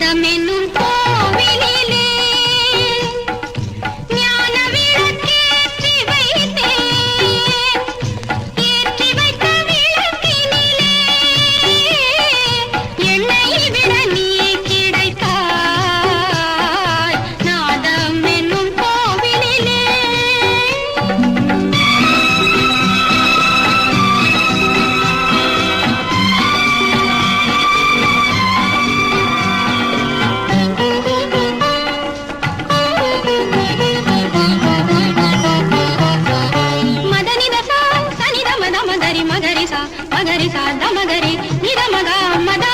the menu మగరి సాధ మగరి నిరమగా మగ మద